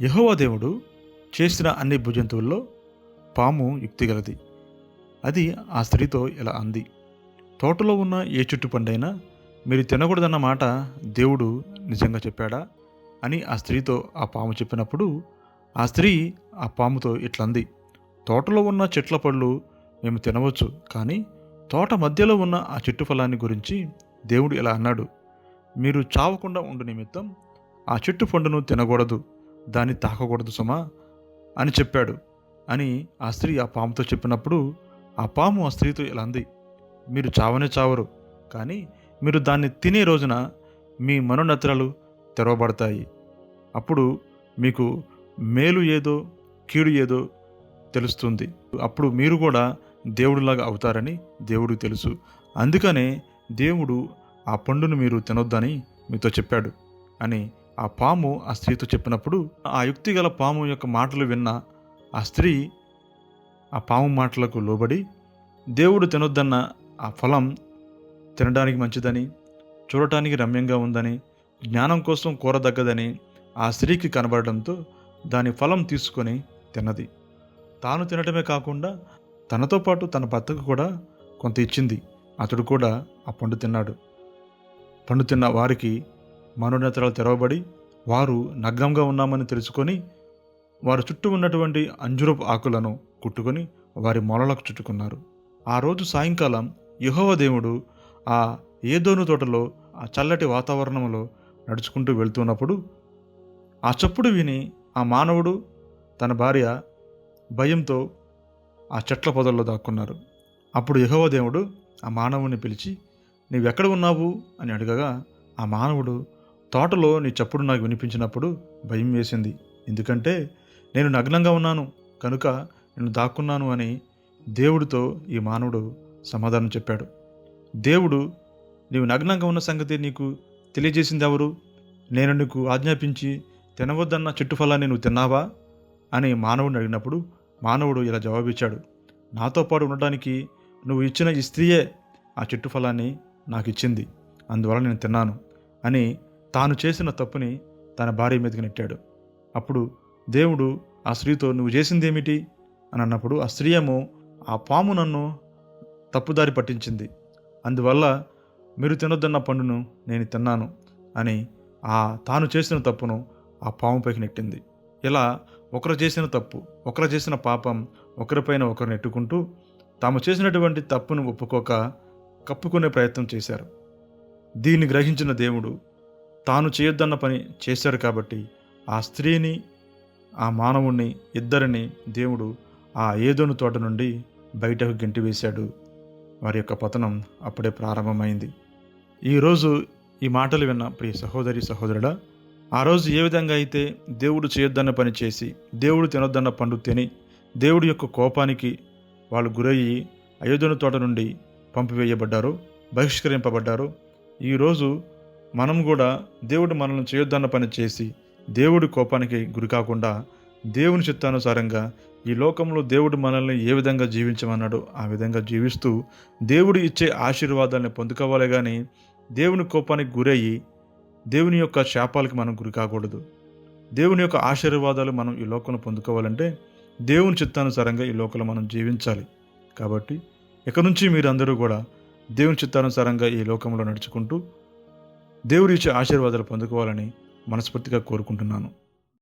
యెహోవా దేవుడు చేసిన అన్ని భుజంతువుల్లో పాము యుక్తిగలది. అది ఆ స్త్రీతో ఇలా అంది తోటలో ఉన్న ఏ చెట్టు పండైనా మీరు తినకూడదన్న మాట దేవుడు నిజంగా చెప్పాడా? అని ఆ స్త్రీతో ఆ పాము చెప్పినప్పుడు ఆ స్త్రీ ఆ పాముతో ఇట్లంది తోటలో ఉన్న చెట్ల పళ్ళు మేము తినవచ్చు కానీ తోట మధ్యలో ఉన్న ఆ చెట్టు ఫలాన్ని గురించి దేవుడు ఇలా అన్నాడు మీరు చావకుండా ఉండు నిమిత్తం ఆ చెట్టు పండును తినకూడదు దాన్ని తాకకూడదు సుమా అని చెప్పాడు. అని ఆ స్త్రీ ఆ పాముతో చెప్పినప్పుడు ఆ పాము ఆ స్త్రీతో ఇలా అంది మీరు చావనే చావరు కానీ మీరు దాన్ని తినే రోజున మీ మనోనత్రాలు తెరవబడతాయి. అప్పుడు మీకు మేలు ఏదో కీడు ఏదో తెలుస్తుంది. అప్పుడు మీరు కూడా దేవుడిలాగా అవుతారని దేవుడికి తెలుసు. అందుకనే దేవుడు ఆ పండును మీరు తినొద్దని మీతో చెప్పాడు అని ఆ పాము ఆ స్త్రీతో చెప్పినప్పుడు ఆ యుక్తి గల పాము యొక్క మాటలు విన్న ఆ స్త్రీ ఆ పాము మాటలకు లోబడి దేవుడు తినొద్దన్న ఆ ఫలం తినడానికి మంచిదని చూడటానికి రమ్యంగా ఉందని జ్ఞానం కోసం కోరదగ్గదని ఆ స్త్రీకి కనబడడంతో దాని ఫలం తీసుకొని తిన్నది. తాను తినటమే కాకుండా తనతో పాటు తన భర్తకు కూడా కొంత ఇచ్చింది. అతడు కూడా ఆ పండు తిన్నాడు. పండు తిన్న వారికి మనోనేత్రాలు తెరవబడి వారు నగ్నంగా ఉన్నామని తెలుసుకొని వారి చుట్టూ ఉన్నటువంటి అంజురపు ఆకులను కుట్టుకొని వారి మొలలకు చుట్టుకున్నారు. ఆ రోజు సాయంకాలం యెహోవ దేవుడు ఆ ఏదోను తోటలో ఆ చల్లటి వాతావరణంలో నడుచుకుంటూ వెళ్తున్నప్పుడు ఆ చప్పుడు విని ఆ మానవుడు తన భార్య భయంతో ఆ చెట్ల పొదల్లో దాక్కున్నారు. అప్పుడు యెహోవ దేవుడు ఆ మానవుని పిలిచి నీవెక్కడ ఉన్నావు? అని అడగగా ఆ మానవుడు తోటలో నీ చప్పుడు నాకు వినిపించినప్పుడు భయం వేసింది. ఎందుకంటే నేను నగ్నంగా ఉన్నాను. కనుక నేను దాక్కున్నాను అని దేవుడితో ఈ మానవుడు సమాధానం చెప్పాడు. దేవుడు నీవు నగ్నంగా ఉన్న సంగతి నీకు తెలియజేసింది ఎవరు నేను నీకు ఆజ్ఞాపించి తినవద్దన్న చెట్టు ఫలాన్ని నువ్వు తిన్నావా? అని మానవుడిని అడిగినప్పుడు మానవుడు ఇలా జవాబిచ్చాడు. నాతో పాటు ఉండటానికి నువ్వు ఇచ్చిన ఈ స్త్రీయే ఆ చెట్టు ఫలాన్ని నాకు ఇచ్చింది అందువల్ల నేను తిన్నాను అని తాను చేసిన తప్పుని తన భార్య మీదకి నెట్టాడు. అప్పుడు దేవుడు ఆ స్త్రీతో నువ్వు చేసిందేమిటి? అని అన్నప్పుడు ఆ స్త్రీ ఏమో ఆ పాము నన్ను తప్పుదారి పట్టించింది. అందువల్ల మీరు తినొద్దన్న పండును నేను తిన్నాను అని ఆ తాను చేసిన తప్పును ఆ పాముపైకి నెట్టింది. ఇలా ఒకరు చేసిన తప్పు ఒకరు చేసిన పాపం ఒకరిపైన ఒకరు నెట్టుకుంటూ తాము చేసినటువంటి తప్పును ఒప్పుకోక కప్పుకునే ప్రయత్నం చేశారు. దీన్ని గ్రహించిన దేవుడు తాను చేయొద్దన్న పని చేశారు కాబట్టి ఆ స్త్రీని ఆ మానవుణ్ణి ఇద్దరిని దేవుడు ఆ ఏదోను తోట నుండి బయటకు గెంటివేశాడు వారి యొక్క పతనం అప్పుడే ప్రారంభమైంది. ఈరోజు ఈ మాటలు విన్న ప్రియ సహోదరి సహోదరుడా ఆ రోజు ఏ విధంగా అయితే దేవుడు చేయొద్దన్న పని చేసి దేవుడు తినొద్దన్న పండు తిని దేవుడి యొక్క కోపానికి వాళ్ళు గురయ్యి అయోధ్యను తోట నుండి పంపివేయబడ్డారు బహిష్కరింపబడ్డారు ఈరోజు మనం కూడా దేవుడు మనల్ని చేయొద్దన్న పని చేసి దేవుడి కోపానికి గురి కాకుండా దేవుని చిత్తానుసారంగా ఈ లోకంలో దేవుడు మనల్ని ఏ విధంగా జీవించమన్నాడో ఆ విధంగా జీవిస్తూ దేవుడు ఇచ్చే ఆశీర్వాదాలను పొందుకోవాలి కానీ దేవుని కోపానికి గురయ్యి దేవుని యొక్క శాపాలకి మనం గురి కాకూడదు. దేవుని యొక్క ఆశీర్వాదాలు మనం ఈ లోకంలో పొందుకోవాలంటే దేవుని చిత్తానుసారంగా ఈ లోకంలో మనం జీవించాలి. కాబట్టి ఇక నుంచి మీరందరూ కూడా దేవుని చిత్తానుసారంగా ఈ లోకంలో నడుచుకుంటూ దేవుడి ఇచ్చే ఆశీర్వాదాలు పొందుకోవాలని మనస్ఫూర్తిగా కోరుకుంటున్నాను.